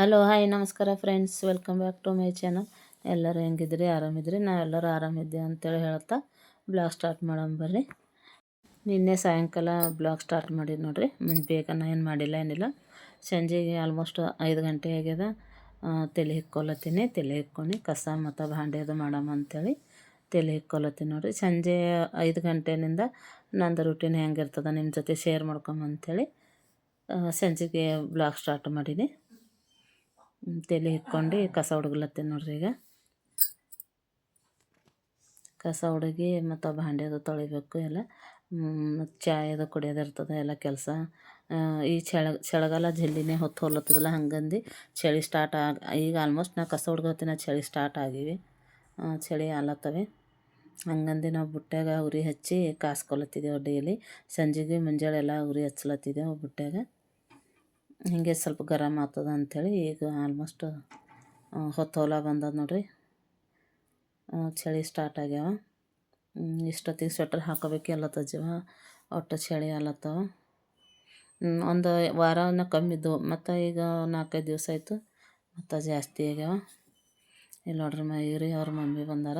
Hello hi ನಮಸ್ಕಾರ friends welcome back to my channel ಎಲ್ಲರೂ ಹೆಂಗಿದ್ರಿ? ಆರಾಮಿದ್ರಿ? ನಾವೆಲ್ಲರೂ ಆರಾಮಿದ್ದೆ ಅಂತೇಳಿ ಹೇಳ್ತಾ ಬ್ಲಾಗ್ ಸ್ಟಾರ್ಟ್ ಮಾಡೋಣ ಬರ್ರಿ. ನಿನ್ನೆ ಸಾಯಂಕಾಲ ಬ್ಲಾಗ್ ಸ್ಟಾರ್ಟ್ ಮಾಡಿದ್ದು ನೋಡಿರಿ. ಮುಂದೆ ಬೇಗ ನಾ ಏನು ಮಾಡಿಲ್ಲ, ಏನಿಲ್ಲ. ಸಂಜೆಗೆ ಆಲ್ಮೋಸ್ಟ್ ಐದು ಗಂಟೆ ಆಗ್ಯದ. ತಲೆ ಹಿಕ್ಕೊಲತ್ತೀನಿ. ತಲೆ ಹಿಕ್ಕೊಂಡು ಕಸ ಮತ್ತು ಭಾಂಡೆ ಅದು ಮಾಡಮ್ಮ ಅಂಥೇಳಿ ತಲೆ ಹಿಕ್ಕೊಲತ್ತೀನಿ ನೋಡಿರಿ. ಸಂಜೆ ಐದು ಗಂಟೆನಿಂದ ನಂದು ರೂಟೀನ್ ಹೆಂಗಿರ್ತದ ನಿಮ್ಮ ಜೊತೆ ಶೇರ್ ಮಾಡ್ಕೊಂಬಂಥೇಳಿ ಸಂಜೆಗೆ ಬ್ಲಾಗ್ ಸ್ಟಾರ್ಟ್ ಮಾಡೀನಿ. ತಲೆ ಹಿಕ್ಕೊಂಡು ಕಸ ಹುಡುಗ್ಲತ್ತೆ ನೋಡ್ರಿ ಈಗ. ಕಸ ಹುಡುಗಿ ಮತ್ತು ಭಾಂಡೆ ಅದು ತೊಳಿಬೇಕು ಎಲ್ಲ. ಮತ್ತು ಚಾಯ್ ಅದು ಕುಡಿಯೋದು ಇರ್ತದೆ ಎಲ್ಲ ಕೆಲಸ. ಈ ಚಳ ಚಳಿಗಾಲ ಜಲ್ಲಿನೇ ಹೊತ್ತು ಹೋಲತ್ತದಲ್ಲ ಹಂಗಂದು ಚಳಿ ಸ್ಟಾರ್ಟ್ ಆಗಿ ಈಗ ಆಲ್ಮೋಸ್ಟ್ ನಾ ಕಸ ಹುಡ್ಗತ್ತಿನ ಚಳಿ ಸ್ಟಾರ್ಟ್ ಆಗಿವೆ. ಆ, ಚಳಿ ಆಲತ್ತವೆ. ಹಂಗಂದು ನಾವು ಬುಟ್ಟ್ಯಾಗ ಉರಿ ಹಚ್ಚಿ ಕಾಸ್ಕೊಲತ್ತಿದ್ದೆವು ಡೈಲಿ ಸಂಜೆಗೆ ಮುಂಜಾನೆ ಎಲ್ಲ ಉರಿ ಹಚ್ಲತ್ತಿದ್ದೆವು ಬುಟ್ಟ್ಯಾಗ ಹಿಂಗೆ ಸ್ವಲ್ಪ ಗರಮ್ ಆಗ್ತದ ಅಂಥೇಳಿ ಈಗ ಆಲ್ಮೋಸ್ಟ್ ಹೊತ್ತು ಬಂದದ ನೋಡಿರಿ. ಚಳಿ ಸ್ಟಾರ್ಟ್ ಆಗ್ಯಾವ. ಇಷ್ಟೊತ್ತಿಗೆ ಸ್ವೆಟರ್ ಹಾಕೋಬೇಕು ಎಲ್ಲತ್ತಜ್ಜವ ಒಟ್ಟು ಚಳಿ ಅಲ್ಲತ್ತವ ಒಂದು ವಾರನ ಕಮ್ಮಿ ಇದ್ದವು ಮತ್ತು ಈಗ ನಾಲ್ಕೈದು ದಿವಸ ಆಯಿತು. ಮತ್ತು ಜಾಸ್ತಿ ಆಗ್ಯಾವ. ಇಲ್ಲಿ ನೋಡ್ರಿ ಮಯೂರಿ ಅವ್ರ ಮಮ್ಮಿ ಬಂದಾರ.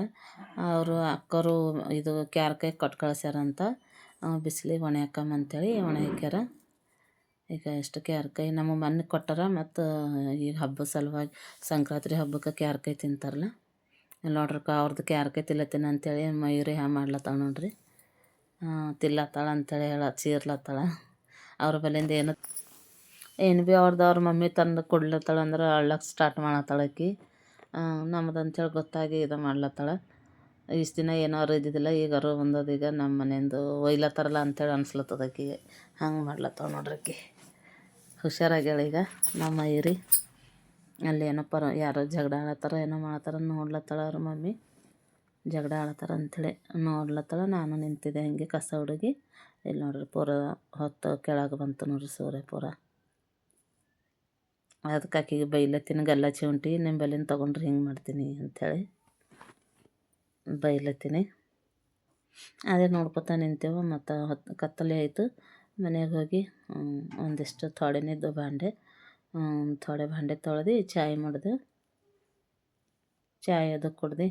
ಅವರು ಅಕ್ಕರು ಇದು ಕ್ಯಾರ್ಕಾಯಿ ಕೊಟ್ಟು ಕಳ್ಸ್ಯಾರಂತ ಬಿಸಿಲಿಗೆ ಒಣ ಹಾಕ್ಯಾರ ಈಗ ಎಷ್ಟು ಕ್ಯಾರ್ಕಾಯಿ ನಮ್ಮ ಮನೆ ಕೊಟ್ಟಾರ ಮತ್ತು ಈಗ ಹಬ್ಬದ ಸಲುವಾಗಿ ಸಂಕ್ರಾಂತಿ ಹಬ್ಬಕ್ಕೆ ಕ್ಯಾರ್ಕಾಯಿ ತಿಂತಾರಲ್ಲ? ನೋಡ್ರಕ್ಕ ಅವ್ರದ್ದು ಕ್ಯಾರ್ಕಾಯಿ ತಿಲ್ಲತ್ತೀನಿ ಅಂತೇಳಿ ಮಯೂರಿ ಹ್ಯಾ ಮಾಡ್ಲತ್ತಾಳ ನೋಡ್ರಿ. ತಿಲ್ಲತ್ತಾಳ ಅಂತೇಳಿ ಹೇಳ, ಚೀರ್ಲತ್ತಾಳ. ಅವ್ರ ಬಲಿಂದ ಏನು ಏನು ಭೀ ಅವ್ರದ್ದು ಅವ್ರ ಮಮ್ಮಿ ತಂದು ಕೊಡ್ಲತ್ತಾಳ ಅಂದ್ರೆ ಅಳ್ಳಕ್ಕೆ ಸ್ಟಾರ್ಟ್ ಮಾಡತ್ತಾಳಕ್ಕಿ ನಮ್ದು ಅಂತೇಳಿ ಗೊತ್ತಾಗಿ ಇದು ಮಾಡ್ಲತ್ತಾಳ. ಇಷ್ಟು ದಿನ ಏನಾರು ಇದ್ದಿದ್ದಿಲ್ಲ ಈಗಾರು ಬಂದದ ಈಗ ನಮ್ಮ ಮನೆಯಿಂದ ಒಯ್ಲತ್ತಾರಲ್ಲ ಅಂತೇಳಿ ಅನ್ಸ್ಲತ್ತದಕ್ಕಿ ಹಂಗೆ ಮಾಡ್ಲತ್ತಾಳ ನೋಡ್ರಕ್ಕಿ ಹುಷಾರಾಗ್ಯಾಳ ಈಗ ನಮ್ಮ ಇರಿ ಅಲ್ಲಿ ಏನೋ ಪರ, ಯಾರೋ ಜಗಳ ಆಳತ್ತಾರ ಏನೋ ಮಾಡತ್ತಾರ ನೋಡ್ಲತ್ತಾಳ ಅವ್ರ ಮಮ್ಮಿ. ಜಗಳ ಆಳತ್ತಾರ ಅಂಥೇಳಿ ನೋಡ್ಲತ್ತಾಳ, ನಾನು ನಿಂತಿದ್ದೆ ಹಂಗೆ ಕಸ ಹುಡುಗಿ. ಇಲ್ಲಿ ನೋಡ್ರಿ ಪೂರ ಹೊತ್ತು ಕೆಳಗೆ ಬಂತು ನೋಡ್ರಿ ಸೂರ್ಯ ಪೂರ. ಅದಕ್ಕೆ ಆಕಿಗೆ ಬೈಲತ್ತೀನಿ, ಗಲ್ಲ ಚಿವಂಟಿ ನಿಂಬಲ್ಲಿನ ತೊಗೊಂಡ್ರೆ ಹಿಂಗೆ ಮಾಡ್ತೀನಿ ಅಂಥೇಳಿ ಬೈಲತ್ತೀನಿ. ಅದೇ ನೋಡ್ಕೊತಾ ನಿಂತೇವು, ಮತ್ತು ಹೊತ್ತು ಕತ್ತಲೆ ಆಯಿತು. ಮನೆಗೆ ಹೋಗಿ ಒಂದಿಷ್ಟು ತೊಳೆನಿದ್ದು ಭಾಂಡೆ ತೊಳೆ ಭಾಂಡೆ ತೊಳೆದು ಚಾಯ್ ಮಾಡಿದೆ. ಚಾಯ್ ಅದು ಕುಡ್ದು,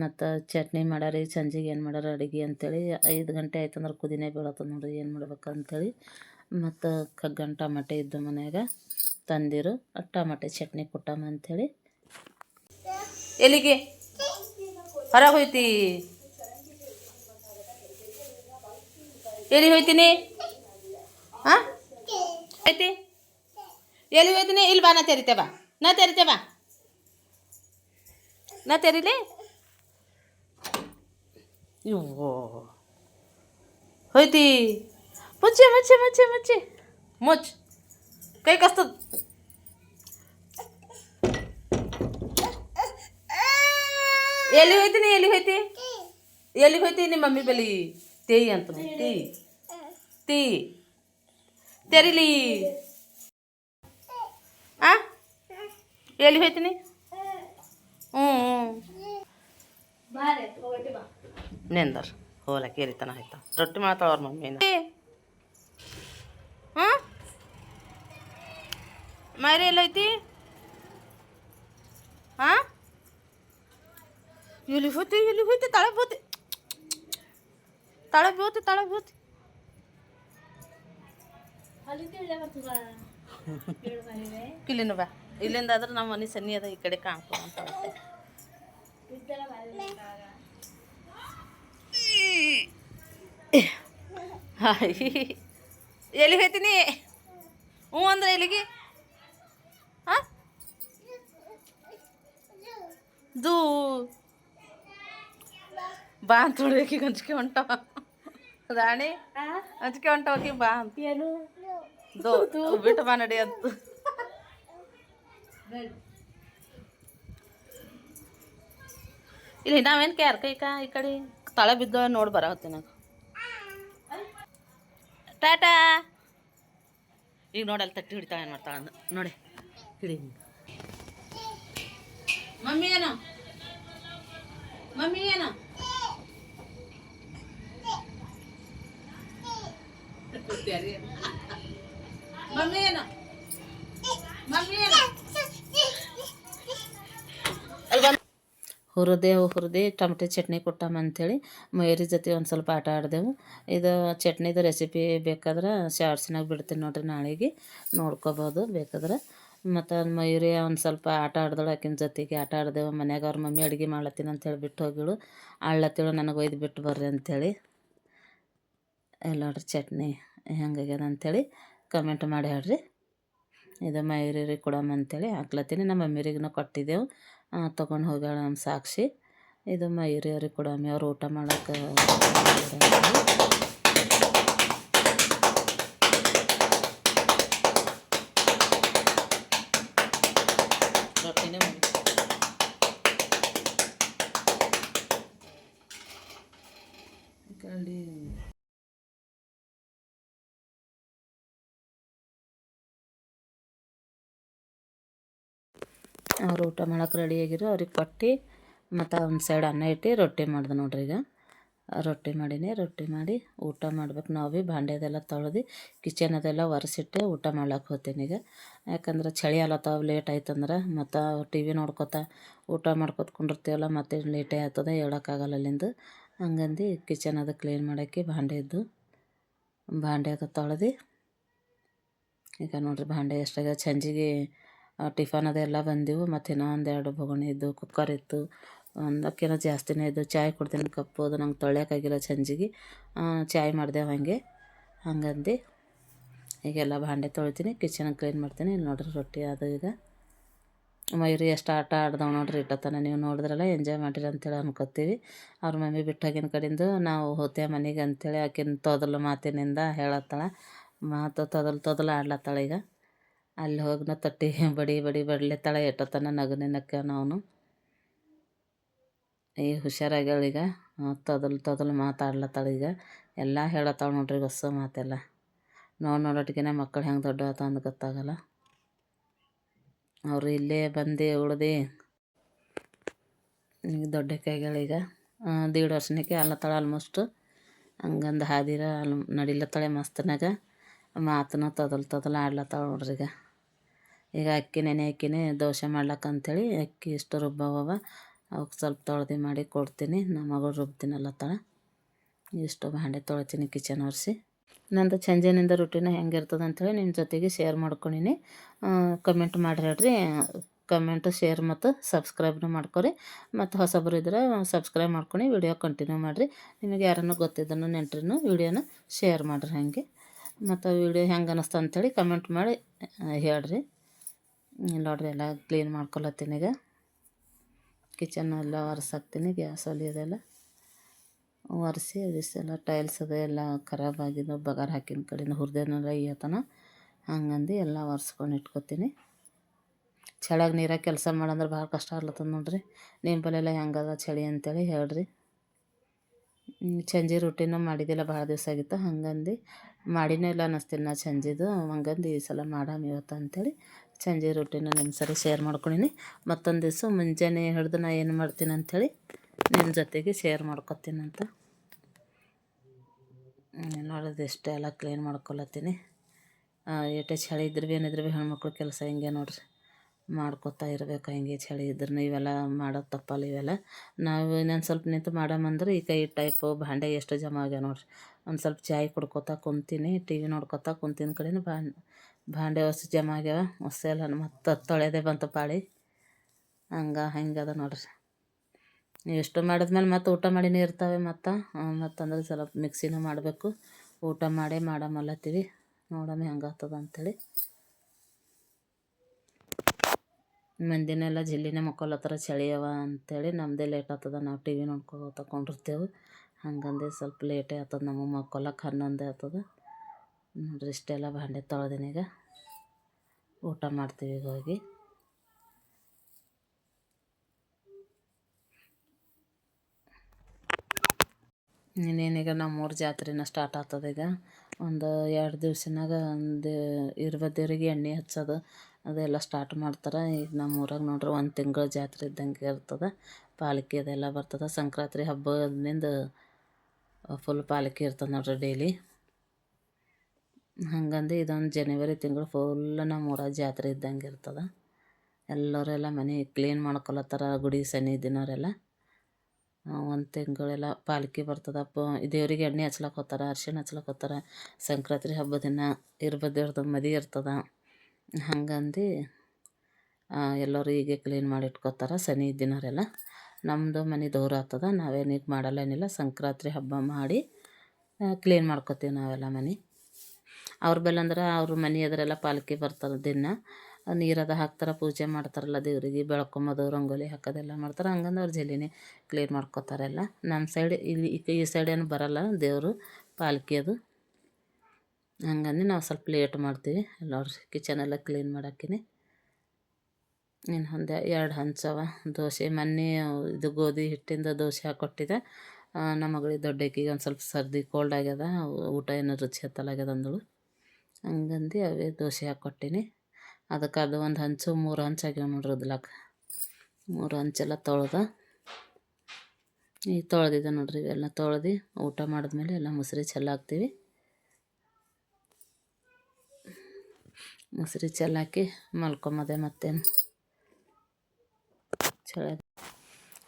ಮತ್ತು ಚಟ್ನಿ ಮಾಡ್ಯಾರ ಸಂಜೆಗೆ ಏನು ಮಾಡ್ಯಾರ ಅಡುಗೆ ಅಂತೇಳಿ, ಐದು ಗಂಟೆ ಆಯ್ತಂದ್ರೆ ಕುದಿನೇ ಬೀಳತ್ತದ ನೋಡಿ ಏನು ಮಾಡ್ಬೇಕು ಅಂತೇಳಿ, ಮತ್ತು ಕಗ್ಗನ್ ಟಮಾಟೆ ಇದ್ದು ಮನ್ಯಾಗ, ತಂದಿರು ಟಮಾಟೆ ಚಟ್ನಿ ಕೊಟ್ಟಮ್ಮ ಅಂಥೇಳಿ ಎಲ್ಲಿಗೆ? ಹೊರಗೆ ಹೋಯ್ತಿ? ಎಲ್ಲಿ ಹೋಯ್ತೀನಿ? ಹಾಂ ಐತಿ ಎಲ್ಲಿ ಹೋಯ್ತೀನಿ? ಇಲ್ಲಿ ಬಾ, ನಾ ತೆರಿತೆ ಬಾ. ನಾ ತೆರಿತೆ ಬಾ. ನಾ ತೆರಿಲಿ? ಇವ್ವೋ. ಹೋಯ್ತಿ. ಮುಚ್ಚಿ ಮುಚ್ಚಿ ಮುಚ್ಚಿ ಮುಚ್ಚಿ. ಮುಚ್ಚ. ಕೈ ಕಸ್ತದ. ಎಲ್ಲಿ ಹೋಯ್ತೀನಿ, ಎಲ್ಲಿ ಹೋಯ್ತಿ? ಎಲ್ಲಿ ಹೋಯ್ತಿ ನಿಮ್ಮ ಮಮ್ಮಿ ಬಲಿ ತೇಯಿ ಅಂತ ತೀ ತೀ ತೆರಿಲಿ ಆ ಎಲ್ಲಿ ಹೋಯ್ತೀನಿ ಹ್ಞೂ ನೆಂದರ್ ಹೋಲ ಕೇರಿತನ ಆಯ್ತಾ ರೊಟ್ಟಿ ಮಾಡ್ತಾಳ ಅವ್ರ ಮಮ್ಮಿನ ಹಾಂ ಮೈರಿ ಎಲ್ಲೈತಿ ಹಾಂ ಎಲ್ಲಿ ಹೋಯ್ತಿ ಎಲ್ಲಿ ಹೋಯ್ತಿ ತಳ ಬೋತಿ ತಳ ಬೋತಿ ತಳ ಬೋತಿ ಇಲ್ಲಿನ ಬಾ. ಇಲ್ಲಿಂದ ಆದ್ರೆ ನಮ್ಮ ಮನೆ ಸನ್ನಿ ಅದ ಈ ಕಡೆ ಕಾಣ್ಕೊ ಅಂತ ಹಾಯ್. ಎಲ್ಲಿ ಹೇಳ್ತೀನಿ ಹ್ಞೂ ಅಂದ್ರೆ ಎಲ್ಲಿಗೆ? ಹಾಂ? ದೂ ಬಾ ಅಂತ ಹೊಂಟವ. ರಾಣಿ? ಹೊಂಟ ಹೋಗಿ ಬಾ ಅಂತ. ಏನು? ಬಿಟ್ಟು ಬಾ ನಡಿ ಅಂತ. ಇಲ್ಲಿ ನಾವೇನು ಕ್ಯಾರ್ ಕೈಕ ಈ ಕಡೆ? ತಳ ಬಿದ್ದ ನೋಡಿ ಬರತ್ತೆ ನಾವು ಟಾಟಾ! ಈಗ ನೋಡಿ ಅಲ್ಲಿ ತಟ್ಟಿ ಹಿಡಿತಾಳೆ ಏನು ಮಾಡ್ತಾಳೆ ನೋಡಿ ಹಿಡಿ. ಮಮ್ಮಿ ಏನು? ಮಮ್ಮಿ ಏನು? ಮಮ್ಮಿ ಏನು? ಹುರಿದೆ ಹುರಿದು ಟೊಮೆಟೊ ಚಟ್ನಿ ಕೊಟ್ಟಮ್ಮ ಮೈರಿ ಜೊತೆ ಒಂದು ಸ್ವಲ್ಪ ಆಟ ಆಡಿದೆವು. ಇದು ಚಟ್ನಿದು ರೆಸಿಪಿ ಬೇಕಾದ್ರೆ ಶಾರ್ಟ್ಸ್ನಾಗ ಬಿಡ್ತೀನಿ ನೋಡ್ರಿ ನಾಳೆಗೆ. ನೋಡ್ಕೋಬೋದು ಬೇಕಾದ್ರೆ. ಮತ್ತು ಮಯೂರಿ ಒಂದು ಸ್ವಲ್ಪ ಆಟ ಆಡ್ದಳು ಆಕಿನ ಜೊತೆಗೆ ಆಟ ಆಡಿದೆವು. ಮನ್ಯಾಗ ಅವ್ರ ಮಮ್ಮಿ ಅಡುಗೆ ಮಾಡ್ಲತ್ತೀನಿ ಅಂತೇಳಿ ಬಿಟ್ಟು ಹೋಗಿಳು. ಆಳ್ಲತ್ತಿಳು ನನಗೆ ಒಯ್ದು ಬಿಟ್ಟು ಬರ್ರಿ ಅಂಥೇಳಿ ಎಲ್ಲ ನೋಡ್ರಿ ಚಟ್ನಿ. ಹೆಂಗಾಗ್ಯದ ಅಂಥೇಳಿ ಕಮೆಂಟ್ ಮಾಡಿ ಹೇಳ್ರಿ. ಇದು ಮಯೂರಿಗೆ ಕೊಡಮ್ಮ ಅಂಥೇಳಿ ಹಾಕ್ಲತ್ತೀನಿ. ನಮ್ಮ ಮಮ್ಮಿರಿಗೂ ಕೊಟ್ಟಿದ್ದೆವು. ತೊಗೊಂಡು ಹೋಗ್ಯಾಳ ನಮ್ಮ ಸಾಕ್ಷಿ. ಇದು ಮಯೂರಿ ಅವ್ರಿಗೆ ಕೊಡಮ್ಮಿ ಅವ್ರು ಊಟ ಮಾಡೋಕೆ ಅವ್ರು ಊಟ ಮಾಡೋಕೆ ರೆಡಿ ಆಗಿರು ಅವ್ರಿಗೆ ಕೊಟ್ಟು ಮತ್ತು ಒಂದು ಸೈಡ್ ಅನ್ನ ಇಟ್ಟು ರೊಟ್ಟಿ ಮಾಡ್ದೆ ನೋಡ್ರಿ ಈಗ. ರೊಟ್ಟಿ ಮಾಡೀನಿ. ರೊಟ್ಟಿ ಮಾಡಿ ಊಟ ಮಾಡ್ಬೇಕು. ನಾವು ಭೀ ಭಾಂಡೆದೆಲ್ಲ ತೊಳೆದು ಕಿಚನ್ ಅದೆಲ್ಲ ಒರೆಸಿಟ್ಟು ಊಟ ಮಾಡ್ಲಕ್ಕೆ ಹೋಗ್ತೀನಿ ಈಗ. ಯಾಕಂದ್ರೆ ಚಳಿ ಅಲತ್ತಾವ ಲೇಟ್ ಆಯ್ತಂದ್ರೆ ಮತ್ತು ಟಿ ವಿ ನೋಡ್ಕೊತ ಊಟ ಮಾಡ್ಕೊತ ಕುಂಡಿರ್ತೀವಲ್ಲ ಮತ್ತೆ ಲೇಟೇ ಆಗ್ತದೆ ಹೇಳೋಕ್ಕಾಗಲ್ಲ ಅಲ್ಲಿಂದ. ಹಂಗಂದು ಕಿಚನ್ ಅದು ಕ್ಲೀನ್ ಮಾಡೋಕ್ಕೆ ಭಾಂಡೆ ಇದ್ದು ಭಾಂಡೆ ಅದು ತೊಳೆದು ಈಗ ನೋಡ್ರಿ ಭಾಂಡೆ ಎಷ್ಟಾಗ ಸಂಜಿಗೆ ಟಿಫನ್ ಅದೆಲ್ಲ ಬಂದಿವು. ಮತ್ತು ಇನ್ನೂ ಒಂದೆರಡು ಬೊಗಣಿ ಇದ್ದು, ಕುಕ್ಕರ್ ಇತ್ತು. ಒಂದಕ್ಕಿಂತ ಜಾಸ್ತಿನೇ ಇದ್ದು, ಚಾಯ್ ಕುಡ್ತೀನಿ ಕಪ್ಪು. ಅದು ನಂಗೆ ತೊಳ್ಯೋಕ್ಕಾಗಿಲ್ಲ ಸಂಜಿಗೆ. ಚಾಯ್ ಮಾಡಿದೆ ಹಾಗೆ ಹಂಗಂದು. ಈಗೆಲ್ಲ ಭಾಂಡೆ ತೊಳಿತೀನಿ. ಕಿಚನ್ ಕ್ಲೀನ್ ಮಾಡ್ತೀನಿ. ಇಲ್ಲಿ ನೋಡ್ರಿ ರೊಟ್ಟಿ ಅದು ಈಗ ಮಯೂರಿ ಎಷ್ಟು ಆಟ ಆಡ್ದವು ನೋಡ್ರಿ ಇಟ್ಟತನ ನೀವು ನೋಡಿದ್ರಲ್ಲ ಎಂಜಾಯ್ ಮಾಡಿರಿ ಅಂತೇಳಿ ಅನ್ಕೋತೀವಿ. ಅವ್ರ ಮಮ್ಮಿ ಬಿಟ್ಟಾಗಿನ ಕಡಿಂದು ನಾವು ಹೋತೆ ಮನೆಗೆ ಅಂತೇಳಿ ಆಕಿನ ತೊದಲು ಮಾತಿನಿಂದ ಹೇಳತ್ತಾಳ. ಮಾತು ತೊದಲು ತೊದಲು ಆಡ್ಲತ್ತಾಳ ಈಗ. ಅಲ್ಲಿ ಹೋಗಿನ ತಟ್ಟಿ ಬಡಿ ಬಡಿ ಬಡ್ಲತ್ತಾಳ ತಳ ನಗನೆ ನಕ್ಕ ನಾವು ಏ, ಹುಷಾರಾಗ್ಯಾಳ ಈಗ. ತೊದಲು ತೊದಲು ಮಾತಾಡ್ಲತ್ತಾಳ ಈಗ. ಎಲ್ಲ ಹೇಳತ್ತಾಳ ನೋಡ್ರಿ ಹೊಸ ಮಾತೆಲ್ಲ. ನೋಡಿ ನೋಡೋಟ್ಗೆನೆ ಮಕ್ಕಳು ಹೆಂಗೆ ದೊಡ್ಡ ಆತ ಅಂದು ಗೊತ್ತಾಗಲ್ಲ. ಅವರು ಇಲ್ಲೇ ಬಂದು ಉಳ್ದು. ಈಗ ದೊಡ್ಡಕ್ಕಾಗ್ಯಾಳ ಈಗ. ದೀಡ್ ವರ್ಷನಕ್ಕೆ ಅಲ್ಲತ್ತಾಳ ಆಲ್ಮೋಸ್ಟು ಹಂಗಂದು ಹಾದಿರ ಅಲ್ಲಿ ನಡಿಲತ್ತಾಳೆ ಮಸ್ತನಾಗ ಮಾತನ್ನ ತೊದಲು ತೊದಲು ಆಡ್ಲತ್ತಾವ ನೋಡ್ರಿ ಈಗ. ಈಗ ಅಕ್ಕಿ ನೆನೆ ಅಕ್ಕಿನೇ ದೋಸೆ ಮಾಡ್ಲಕ್ಕ ಅಂಥೇಳಿ ಅಕ್ಕಿ ಇಷ್ಟು ರುಬ್ಬವ ಅವಕ್ಕೆ ಸ್ವಲ್ಪ ತೊಳ್ದು ಮಾಡಿ ಕೊಡ್ತೀನಿ. ನಮ್ಮ ಮಗಳು ರುಬ್ತೀನಲ್ಲತ್ತಾಳ ಇಷ್ಟು ಭಾಂಡೆ ತೊಳಿತೀನಿ ಕಿಚನ್ ಒರೆಸಿ. ನಂದು ಸಂಜೆನಿಂದ ರುಟೀನ ಹೆಂಗಿರ್ತದೆ ಅಂಥೇಳಿ ನಿಮ್ಮ ಜೊತೆಗೆ ಶೇರ್ ಮಾಡ್ಕೊಂಡಿನಿ. ಕಮೆಂಟ್ ಮಾಡಿ ಹೇಳ್ರಿ. ಕಮೆಂಟು ಶೇರ್ ಮತ್ತು ಸಬ್ಸ್ಕ್ರೈಬ್ನು ಮಾಡ್ಕೊರಿ. ಮತ್ತು ಹೊಸಬ್ರು ಇದ್ರೆ ಸಬ್ಸ್ಕ್ರೈಬ್ ಮಾಡ್ಕೊಂಡು ವಿಡಿಯೋ ಕಂಟಿನ್ಯೂ ಮಾಡಿರಿ. ನಿಮಗೆ ಯಾರನ್ನೂ ಗೊತ್ತಿದ್ದನ್ನು ನೆಂಟ್ರಿನೂ ವಿಡಿಯೋನ ಶೇರ್ ಮಾಡಿರಿ ಹಾಗೆ. ಮತ್ತು ವಿಡಿಯೋ ಹೆಂಗೆ ಅನ್ನಿಸ್ತು ಅಂಥೇಳಿ ಕಮೆಂಟ್ ಮಾಡಿ ಹೇಳ್ರಿ. ನೋಡ್ರಿ ಎಲ್ಲ ಕ್ಲೀನ್ ಮಾಡ್ಕೊಳತ್ತೀನಿ ಈಗ. ಕಿಚನ್ ಎಲ್ಲ ಒರೆಸಾಕ್ತೀನಿ ಗ್ಯಾಸ್ ಒಲಿಯೋದೆಲ್ಲ ಒರೆಸಿ ಅದಿಷ್ಟೆಲ್ಲ ಟೈಲ್ಸ್ ಅದು, ಎಲ್ಲ ಖರಾಬ್ ಆಗಿದ್ದು ಬಗಾರ್ ಹಾಕಿನ ಕಡೆಯಿಂದ ಹುರಿದೇನೆಲ್ಲ ಈತನ ಹಂಗಂದು ಎಲ್ಲ ಒರೆಸ್ಕೊಂಡು ಇಟ್ಕೊತೀನಿ. ಚಳಿಯಾಗಿ ನೀರಾಗ ಕೆಲಸ ಮಾಡಂದ್ರೆ ಭಾಳ ಕಷ್ಟ ಆಗ್ಲತ್ತದ ನೋಡ್ರಿ. ನಿಮ್ಮ ಬಲ್ಲೆಲ್ಲ ಹೆಂಗದ ಚಳಿ ಅಂತೇಳಿ ಹೇಳ್ರಿ. ಸಂಜೆ ರೊಟ್ಟಿನೂ ಮಾಡಿದ್ದಿಲ್ಲ ಭಾಳ ದಿವಸ ಆಗಿತ್ತು, ಹಂಗಂದು ಮಾಡಿನೇ ಇಲ್ಲ ಅನ್ನಿಸ್ತೀನಿ ನಾ ಸಂಜೆದು ಹಂಗಂದು ಈ ಸಲ ಮಾಡಾಮ ಇವತ್ತು ಅಂಥೇಳಿ ಸಂಜೆ ರೊಟ್ಟಿನ ನಿಮ್ಮ ಸರಿ ಶೇರ್ ಮಾಡ್ಕೊಂಡಿನಿ. ಮತ್ತೊಂದು ದಿವಸ ಮುಂಜಾನೆ ಹಿಡ್ದು ನಾ ಏನು ಮಾಡ್ತೀನಿ ಅಂಥೇಳಿ ನಿಮ್ಮ ಜೊತೆಗೆ ಶೇರ್ ಮಾಡ್ಕೊತೀನಂತ ನೋಡೋದು ಎಲ್ಲ ಕ್ಲೀನ್ ಮಾಡ್ಕೊಳತ್ತೀನಿ. ಏಟೇ ಚಳಿ ಇದ್ರೆ ಭೀ ಏನಿದ್ರೆ ಭೀ ಹೆಣ್ಮಕ್ಳು ಕೆಲಸ ಹಿಂಗೆ ನೋಡ್ರಿ. ಮಾಡ್ಕೊತಾ ಇರ್ಬೇಕು ಹಿಂಗೆ ಚಳಿ ಇದ್ರೂ ಇವೆಲ್ಲ ಮಾಡೋದು ತಪ್ಪಲ್ಲ ಇವೆಲ್ಲ. ನಾವು ಇನ್ನೊಂದು ಸ್ವಲ್ಪ ನಿಂತು ಮಾಡಮಂದ್ರೆ ಈ ಕೈ ಟೈಪು ಭಾಂಡೆ ಎಷ್ಟು ಜಮ ಆಗ್ಯಾವ ನೋಡ್ರಿ. ಒಂದು ಸ್ವಲ್ಪ ಚಾಯ್ ಕುಡ್ಕೊತಾ ಕುಂತೀನಿ, ಟಿ ವಿ ನೋಡ್ಕೊತಾ ಕುಂತಿನ ಕಡೆನೂ ಬಾಂಡೆ ಭಾಂಡೆ ಹೊಸ ಜಮ ಆಗ್ಯಾವ. ಹೊಸ ಎಲ್ಲ ಮತ್ತೆ ತೊಳೆದೆ ಬಂತು ಪಾಳಿ. ಹಂಗೆ ಅದ ನೋಡ್ರಿ. ನೀವು ಎಷ್ಟು ಮಾಡಿದ್ಮೇಲೆ ಮತ್ತೆ ಊಟ ಮಾಡಿನೇ ಇರ್ತಾವೆ ಮತ್ತು. ಮತ್ತಂದ್ರೆ ಸ್ವಲ್ಪ ಮಿಕ್ಸಿನೂ ಮಾಡಬೇಕು. ಊಟ ಮಾಡೇ ಮಾಡಮಲ್ಲತ್ತೀವಿ ನೋಡಮ್ಮ ಹೆಂಗೆ ಆಗ್ತದ ಅಂಥೇಳಿ ಮಂದಿನೆಲ್ಲ ಜಿಲ್ಲಿನೇ ಮಕ್ಕಳ ಚಳಿ ಅವ ಅಂಥೇಳಿ ನಮ್ಮದೇ ಲೇಟ್ ಆಗ್ತದ. ನಾವು ಟಿ ವಿ ನೋಡ್ಕೊ ತಗೊಂಡಿರ್ತೇವೆ ಹಂಗಂದು ಸ್ವಲ್ಪ ಲೇಟೇ ಆಗ್ತದ ನಮಗೆ ಮಕ್ಕೊಳಕ್ಕೆ ಹನ್ನೊಂದೇ ಆಗ್ತದ ನೋಡ್ರಿ ಇಷ್ಟೆಲ್ಲ ಭಾಂಡೆ ತೊಳೆದಿನೀಗ ಊಟ ಮಾಡ್ತೀವಿ ಈಗ ಹೋಗಿ. ಇನ್ನೇನೀಗ ನಮ್ಮೂರ ಜಾತ್ರೆನ ಸ್ಟಾರ್ಟ್ ಆಗ್ತದೆ ಈಗ. ಒಂದು ಎರಡು ದಿವ್ಸನಾಗ ಒಂದು ಇರ್ಬದ್ದೇವ್ರಿಗೆ ಎಣ್ಣೆ ಹಚ್ಚೋದು, ಅದೆಲ್ಲ ಸ್ಟಾರ್ಟ್ ಮಾಡ್ತಾರೆ. ಈಗ ನಮ್ಮ ಊರಾಗ ನೋಡ್ರಿ ಒಂದು ತಿಂಗಳು ಜಾತ್ರೆ ಇದ್ದಂಗೆ ಇರ್ತದೆ. ಪಾಲಕಿ ಅದೆಲ್ಲ ಬರ್ತದೆ. ಸಂಕ್ರಾಂತಿ ಹಬ್ಬದಿಂದ ಫುಲ್ ಪಾಲಕಿ ಇರ್ತದೆ ನೋಡ್ರಿ ಡೈಲಿ ಹಂಗಂದು ಇದೊಂದು ಜನವರಿ ತಿಂಗಳು ಫುಲ್ ನಮ್ಮ ಊರಾಗ ಜಾತ್ರೆ ಇದ್ದಂಗೆ ಇರ್ತದೆ. ಎಲ್ಲರೆಲ್ಲ ಮನೆ ಕ್ಲೀನ್ ಮಾಡ್ಕೊಳತ್ತಾರ ಗುಡಿ ಸನ್ನಿಧಿನವರೆಲ್ಲ ಒಂದು ತಿಂಗಳೆಲ್ಲ ಪಾಲ್ಕಿ ಬರ್ತದೆ. ಪ ದೇವರಿಗೆ ಎಣ್ಣೆ ಹಚ್ಲಕ್ಕೆ ಹೋಗ್ತಾರ, ಅರ್ಶಿಣ ಹಚ್ಲಕ್ಕೆ ಹೋಗ್ತಾರ. ಸಂಕ್ರಾಂತಿ ಹಬ್ಬದ ದಿನ ಇರ್ಬದೇವ್ರದ್ದು ಮದಿ ಇರ್ತದೆ. ಹಂಗಂದು ಎಲ್ಲರೂ ಹೀಗೆ ಕ್ಲೀನ್ ಮಾಡಿ ಇಟ್ಕೊತಾರ ಸನಿ ದಿನವರೆಲ್ಲ ನಮ್ಮದು ಮನೆ ದೂರ ಆಗ್ತದ ನಾವೇನು ಈಗ ಮಾಡಲ್ಲ, ಏನಿಲ್ಲ. ಸಂಕ್ರಾಂತಿ ಹಬ್ಬ ಮಾಡಿ ಕ್ಲೀನ್ ಮಾಡ್ಕೋತೀವಿ ನಾವೆಲ್ಲ ಮನೆ. ಅವ್ರ ಬೆಲ್ಲ ಅಂದ್ರೆ ಅವ್ರ ಮನೆ ಎದುರೆಲ್ಲ ಪಾಲ್ಕಿ ಬರ್ತಾರೆ ದಿನ. ನೀರದ ಹಾಕ್ತಾರೆ, ಪೂಜೆ ಮಾಡ್ತಾರಲ್ಲ ದೇವ್ರಿಗೆ, ಬೆಳ್ಕೊಂಬೋದು, ರಂಗೋಲಿ ಹಾಕೋದೆಲ್ಲ ಮಾಡ್ತಾರೆ. ಹಂಗಂದ್ರೆ ಅವ್ರ ಜಲ್ಲಿನೇ ಕ್ಲೀನ್ ಮಾಡ್ಕೊತಾರೆಲ್ಲ ನಮ್ಮ ಸೈಡ್ ಇಲ್ಲಿ ಈ ಸೈಡ್ ಏನು ಬರಲ್ಲ, ದೇವರು ಪಾಲ್ಕಿ ಅದು. ಹಂಗಂದು ನಾವು ಸ್ವಲ್ಪ ಲೇಟ್ ಮಾಡ್ತೀವಿ. ಎಲ್ಲರೂ ಕಿಚನ್ ಎಲ್ಲ ಕ್ಲೀನ್ ಮಾಡೋಕ್ಕಿನಿ ಇನ್ನು ಒಂದು ಎರಡು ಹಂಚವ. ದೋಸೆ ಮೊನ್ನೆ ಇದು ಗೋಧಿ ಹಿಟ್ಟಿಂದ ದೋಸೆ ಹಾಕ್ಕೊಟ್ಟಿದ್ದೆ ನಮ್ಮ ಮಗಳಿಗೆ ದೊಡ್ಡಕ್ಕಿಗೆ ಒಂದು ಸ್ವಲ್ಪ ಸರ್ದಿ ಕೋಲ್ಡ್ ಆಗ್ಯದ. ಊಟ ಏನೋ ರುಚಿ ಹತ್ತಲಾಗ್ಯದ ಅಂದಳು. ಹಂಗಂದು ಅವೇ ದೋಸೆ ಹಾಕ್ಕೊಟ್ಟೀನಿ ಅದಕ್ಕೆ ಅದು ಒಂದು ಹಂಚು, ಮೂರು ಹಂಚು ನೋಡ್ರಿ ಉದ್ಲಾಕ ಮೂರು ಹಂಚೆಲ್ಲ ತೊಳ್ದ. ಈ ತೊಳೆದಿದೆ ನೋಡ್ರಿ ಇವೆಲ್ಲ ತೊಳೆದು ಊಟ ಮಾಡಿದ್ಮೇಲೆ ಎಲ್ಲ ಮುಸ್ರಿ ಚೆಲ್ಲಾಕ್ತೀವಿ ಮೊಸರಿ ಚೆಲ್ಲಾಕಿ ಮಲ್ಕೊಂಬದೆ ಮತ್ತೇನು. ಚಳಿ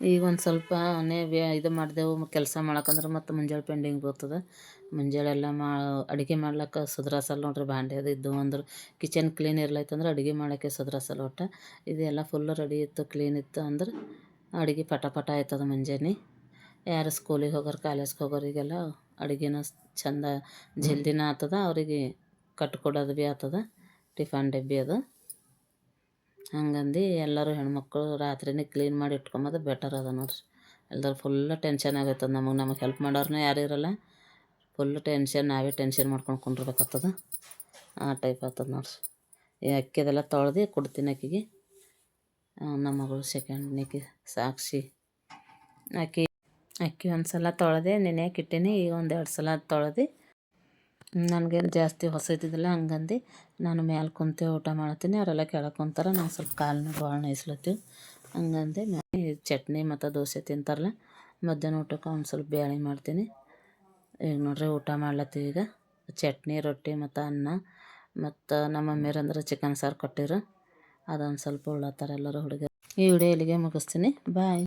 ಈಗ ಒಂದು ಸ್ವಲ್ಪ ನೇ ಇದು ಮಾಡಿದೆವು ಕೆಲಸ ಮಾಡಕ್ಕಂದ್ರೆ ಮತ್ತು ಮುಂಜಾನೆ ಪೆಂಡಿಂಗ್ ಬರ್ತದೆ ಮುಂಜಾಳೆ ಎಲ್ಲ ಮಾ ಅಡುಗೆ ಮಾಡ್ಲಿಕ್ಕೆ ಸುಧಾರಿಸಲ್ಲ ನೋಡ್ರಿ ಭಾಂಡೆ ಅದು ಇದ್ದು ಅಂದ್ರೆ ಕಿಚನ್ ಕ್ಲೀನ್ ಇರ್ಲೈತಂದ್ರೆ ಅಡುಗೆ ಮಾಡೋಕ್ಕೆ ಸುಧಾರಿಸಲ್ಲ ಒಟ್ಟು. ಇದೆಲ್ಲ ಫುಲ್ಲು ರೆಡಿ ಇತ್ತು ಕ್ಲೀನ್ ಇತ್ತು ಅಂದ್ರೆ ಅಡುಗೆ ಪಟ ಪಟ ಆಯ್ತದ ಮುಂಜಾನೆ. ಯಾರು ಸ್ಕೂಲಿಗೆ ಹೋಗೋರು ಕಾಲೇಜ್ಗೆ ಹೋಗೋರಿಗೆಲ್ಲ ಅಡುಗೆನೂ ಚಂದ ಜಲ್ದಿನ ಆಗ್ತದ ಅವರಿಗೆ ಕಟ್ಕೊಡೋದು ಭೀ ಆಗ್ತದ ಟಿಫನ್ ಡಬ್ಬಿ ಅದು. ಹಂಗಂದು ಎಲ್ಲರೂ ಹೆಣ್ಮಕ್ಳು ರಾತ್ರಿನೇ ಕ್ಲೀನ್ ಮಾಡಿ ಇಟ್ಕೊಂಬೋದು ಬೆಟರ್ ಅದ ನೋಡಿರಿ. ಎಲ್ಲರೂ ಫುಲ್ ಟೆನ್ಷನ್ ಆಗೈತದ ನಮಗೆ ನಮಗೆ ಹೆಲ್ಪ್ ಮಾಡೋರ್ನೇ ಯಾರು ಇರಲ್ಲ. ಫುಲ್ ಟೆನ್ಷನ್ ನಾವೇ ಟೆನ್ಷನ್ ಮಾಡ್ಕೊಂಡು ಕುಂಡಿರ್ಬೇಕಾಗ್ತದ ಆ ಟೈಪ್ ಆಗ್ತದೆ ನೋಡಿರಿ. ಈ ಅಕ್ಕಿದೆಲ್ಲ ತೊಳೆದು ಕೊಡ್ತೀನಿ ಅಕ್ಕಿಗೆ. ನಮ್ಮ ಮಗಳು ಸೆಕೆಂಡ್ ಸೆಕೆಂಡ್ನಿಗೆ ಸಾಕ್ಷಿ. ಅಕ್ಕಿ ಅಕ್ಕಿ ಒಂದು ಸಲ ತೊಳೆದೆ ನೆನೆಯಕ್ಕೆ ಇಟ್ಟೀನಿ, ಈಗ ಒಂದು ಎರಡು ಸಲ ತೊಳೆದು ನನಗೇನು ಜಾಸ್ತಿ ಹೊಸೈತಿದ್ದಿಲ್ಲ ಹಂಗಂದು ನಾನು ಮ್ಯಾಲೆ ಕುಂತೆ ಊಟ ಮಾಡ್ತೀನಿ, ಅವರೆಲ್ಲ ಕೆಳಗೆ ಕುಂತಾರೆ ಸ್ವಲ್ಪ ಕಾಲು ಭಾಳ ನೈಸ್ಲತ್ತೀವಿ ಹಂಗಂದು ಚಟ್ನಿ ಮತ್ತು ದೋಸೆ ತಿಂತಾರಲ್ಲ, ಮಧ್ಯಾಹ್ನ ಊಟಕ್ಕೆ ಒಂದು ಸ್ವಲ್ಪ ಬೇಳೆ ಮಾಡ್ತೀನಿ. ಈಗ ನೋಡ್ರಿ ಊಟ ಮಾಡ್ಲತ್ತೀವಿ ಈಗ. ಚಟ್ನಿ, ರೊಟ್ಟಿ ಮತ್ತು ಅನ್ನ ಮತ್ತು ನಮ್ಮ ಮಮ್ಮಿಯರು ಅಂದ್ರೆ ಚಿಕನ್ ಸಾರು ಕೊಟ್ಟಿರು. ಅದೊಂದು ಸ್ವಲ್ಪ ಉಳ್ಳತ್ತಾರ ಎಲ್ಲರೂ ಹುಡುಗರು ಈ ವಿಡಿಯೋ ಇಲ್ಲಿಗೆ ಮುಗಿಸ್ತೀನಿ. ಬಾಯ್